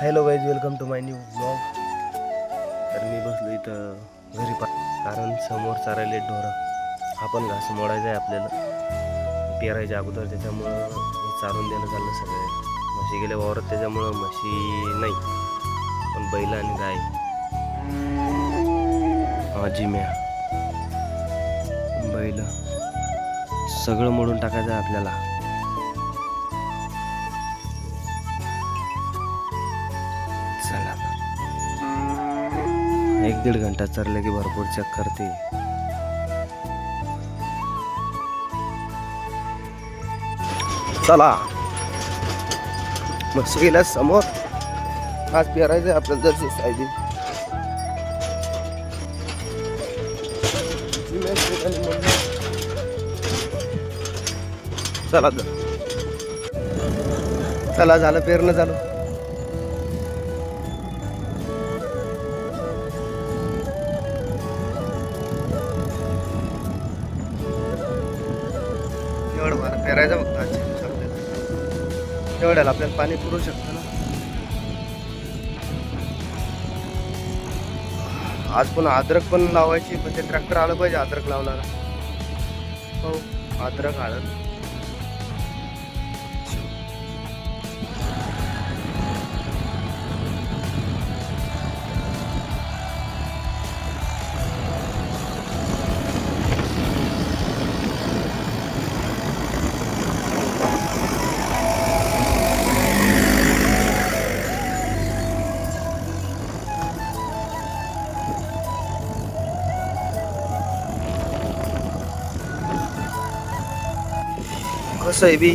Hello guys welcome to my new blog तर मी बसलो इथं घरी पा कारण समोर चारायले ढोरं. आपण घास मोडायचा आहे आपल्याला. पेरायच्या अगोदर त्याच्यामुळं हे चारून देणं चाललं सगळे. म्हशी गेल्या वावरात त्याच्यामुळं म्हशी नाही. पण बैल आणि गाय. माझी जिम्या. बैल. सगळं मोडून टाकायचं आहे आपल्याला. एक दीड घंटा चरले की भरपूर चक्कर ते चला. मस्त गेल्या समोर. आज पेरायचं आपल्याला जर सायदी चला चला झालं पेरणं झालं. एवढ्याला आपल्याला पाणी पुरू शकतं ना. आज पुन्हा अद्रक पण लावायची पण ते ट्रॅक्टर आलं पाहिजे अद्रक लावणारा. हो. अद्रक हळद कसं आहे बी?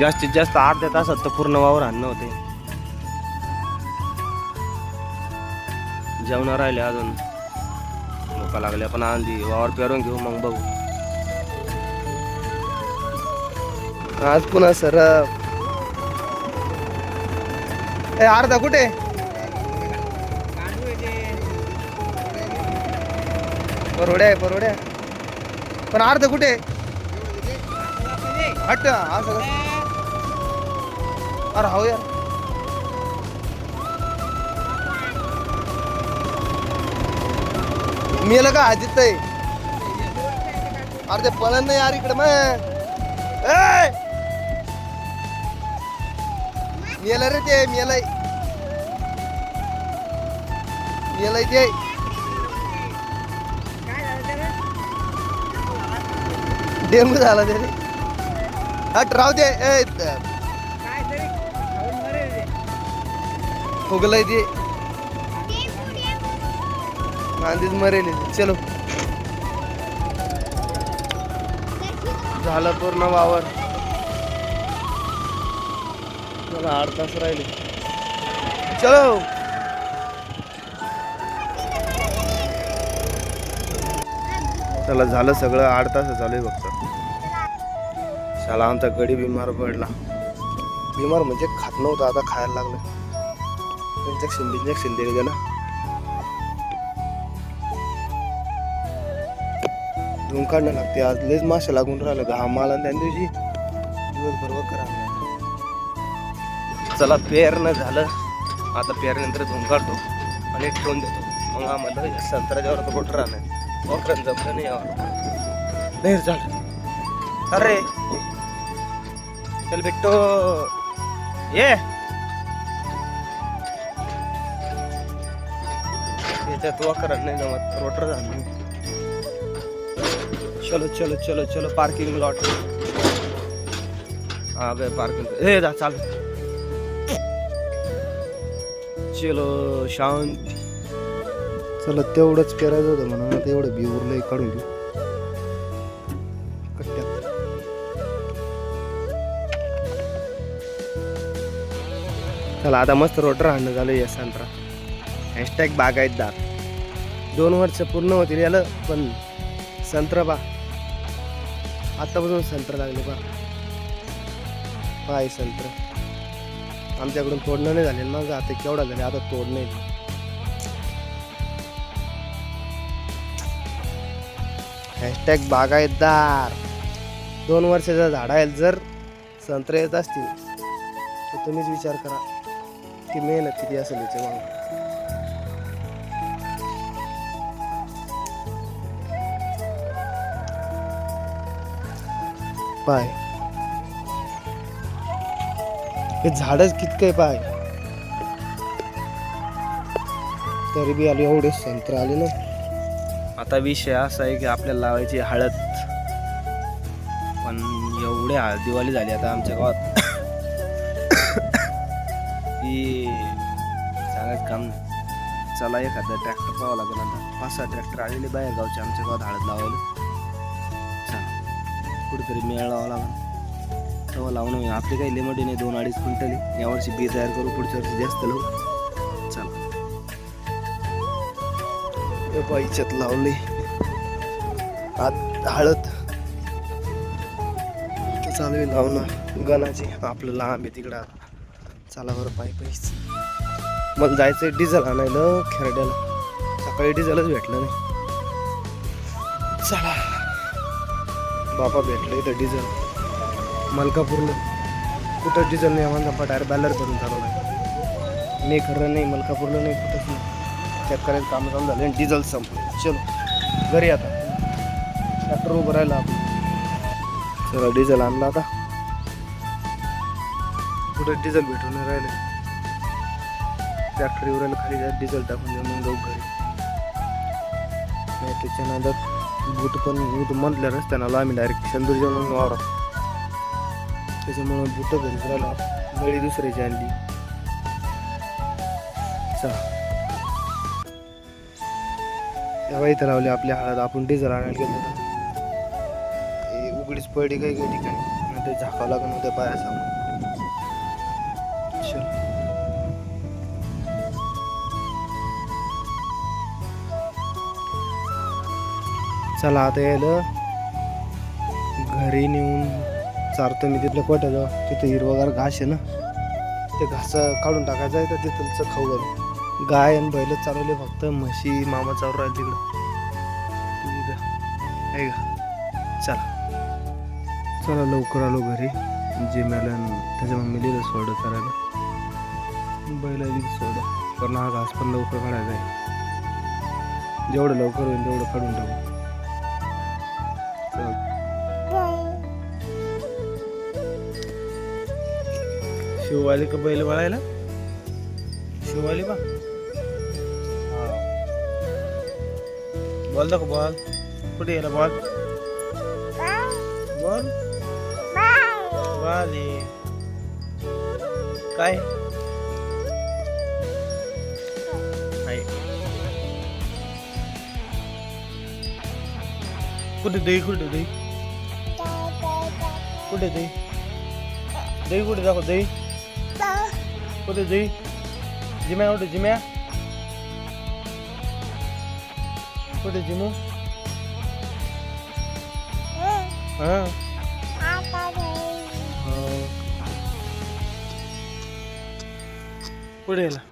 जास्तीत जास्त अर्ध्या तासात तर पूर्ण वावर आणणं होते. जेवणार राहिले अजून. भुका लागल्या पण आंधी वावर पेरून घेऊ मग बघू. आज पुन्हा सर अर्धा कुठे? परोड्या आहे परोड्या. पण अर्ध कुठे? हट असं अरे हो यार मेलं का? हाजीत आहे. अरे ते पळण नाही यार इकडे मग. ए! मेलं रे ते मेलय. मेलय ते. डेंगू झाला ते हट राहू दे. फुगलंय ते. आधीच मरेल. चलो. झालं पूर्ण वावर. मला आठ तास राहिले. चलो. चला झालं सगळं. आठ तास चालू आहे फक्त. शाला आमचा गडी बिमार पडला. बिमार म्हणजे खात नव्हता आता खायला लागलं. इंजेक्शन इंजेक्शन दिले त्याला धुवून काढणं लागते. आज लयच मासे लागून राहिलं घाम आम्हाला त्या दिवशी दिवसभर करा चला पेरणं झालं. आता पेरल्यानंतर धुवून काढतो आणि ठेवून देतो. मग आम्हाला संत्र्याच्यावर तर कुठं राहणार वापरण जमलं नाही यावर नाही झालं अरे. चल भेटतो. ये. त्याच्यात वाकरण नाही जमत. रोटर झालं. चलो चलो चलो चलो पार्किंग लॉट आ गए पार्किंग ए दा चाल। चलो शांत। चला तेवढंच पेरायचं होतं म्हणून आता एवढं बी उरलंय काढून घेऊ. कट्ट्यात. चला आता मस्त रोटर हाणं झालं या संत्रा. हॅशटॅग बागायतदार. दोन वर्ष पूर्ण होतील याला पण संत्र आत्तापासून संत्र लागले पा पाय संत्र आमच्याकडून तोडणं नाही झाले मग आता केवढा झाले? आता तोडणं आहे. हॅशटॅग बागायतदार. दोन वर्षाच्या झाडाला जर संत्रे येत असतील तर तुम्हीच विचार करा. की मेहनत किती असेल याच्या मागे पाय. हे झाडच कितकं पाय. तरी बी आले एवढे संत्र आले ना. आता विषय असा आहे की आपल्याला लावायची हळद. पण एवढे दिवाळी झाली आता आमच्या गावात. की सांगायचं काम चला एखादा ट्रॅक्टर पाहावं लागेल आता. पाच सहा ट्रॅक्टर आलेले बाहेर गावचे आमच्या गावात हळद लावायला. कुठेतरी मेळ लावा. लागेल तेव्हा लावून आपली काही लिमिटी नाही दोन अडीच क्विंटल यावर्षी बी तयार करू पुढच्या वर्षी जास्त लावू. चला. बाईच्यात लावले. आत हळद. चालू आहे लावणं. गणाची आपलं लांब आहे तिकडं. चला बरं पायी पैस. मला जायचं डिझेल आणायला खेरड्याला. सकाळी डिझेलच भेटलं नाही. चला. बाबा भेटलं इथं डिझेल मलकापूरला कुठं डिझेल नाही आम्हाला टायर बॅलर करून चालवलं नाही. खरं नाही मलकापूरला नाही कुठंच नाही. शेतकऱ्याचं काम चालू झालं आणि डिझेल संपलं. चलो घरी आता. ट्रॅक्टर उभं राहिलं आपण चला डिझेल आणला आता. कुठं डिझेल भेटून नाही राहिले. ट्रॅक्टर येऊ राहिलं खाली डिझेल टाकून देऊ मग जाऊ घरी. नाही त्याच्या नादात बूट पण इथं म्हटल्या रस्त्यानं आलो आम्ही डायरेक्ट चंदूर म्हणून वावरात. त्याच्यामुळं बुट घरीच राहिला. गळी दुसऱ्याची आणली. तेव्हा इथं लावली आपल्या हळद आपण डिझेल आणायला गेलो उघडीच पडली काही काही ठिकाणी? मग झाकावं लागून उद्या पायाचा चला आता यायला घरी नेऊन चारतो मी तिथलं कोट्याजवळ तिथं हिरवगार घास आहे ना ते घास काढून टाकायचं आहे तर तिथलचं खाऊ घालू. गाय आणि बैलच चालवले फक्त म्हशी मामा चालू राहिले तिकडं. इथं. आहे का? चला. चला लवकर आलो घरी. जे आणि त्याच्या मम्मीला सोडं करायला. बैला सोडं. कारण हा घास पण लवकर काढायचा आहे. जेवढं लवकर होईल तेवढं काढून टाकू. शिववाली का बैल बळायला शिववाली बा. बॉल दाखव बॉल. कुठे गेला बॉल? बॉल? आहे. काय? कुठे दही कुठे दही? कुठे दही? दही कुठे दाखव दही? कुठे दही? जिम्या कुठे जिम्या? कुठे जिमू? हा. हो. कुठे गेला?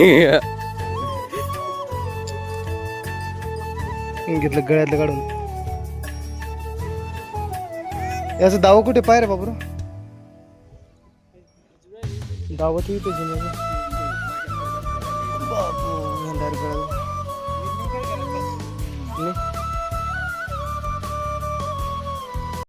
घेतलं गळ्यातलं काढून. याच दावा कुठे? पाय रे बाबरो दावा तू इथे बापू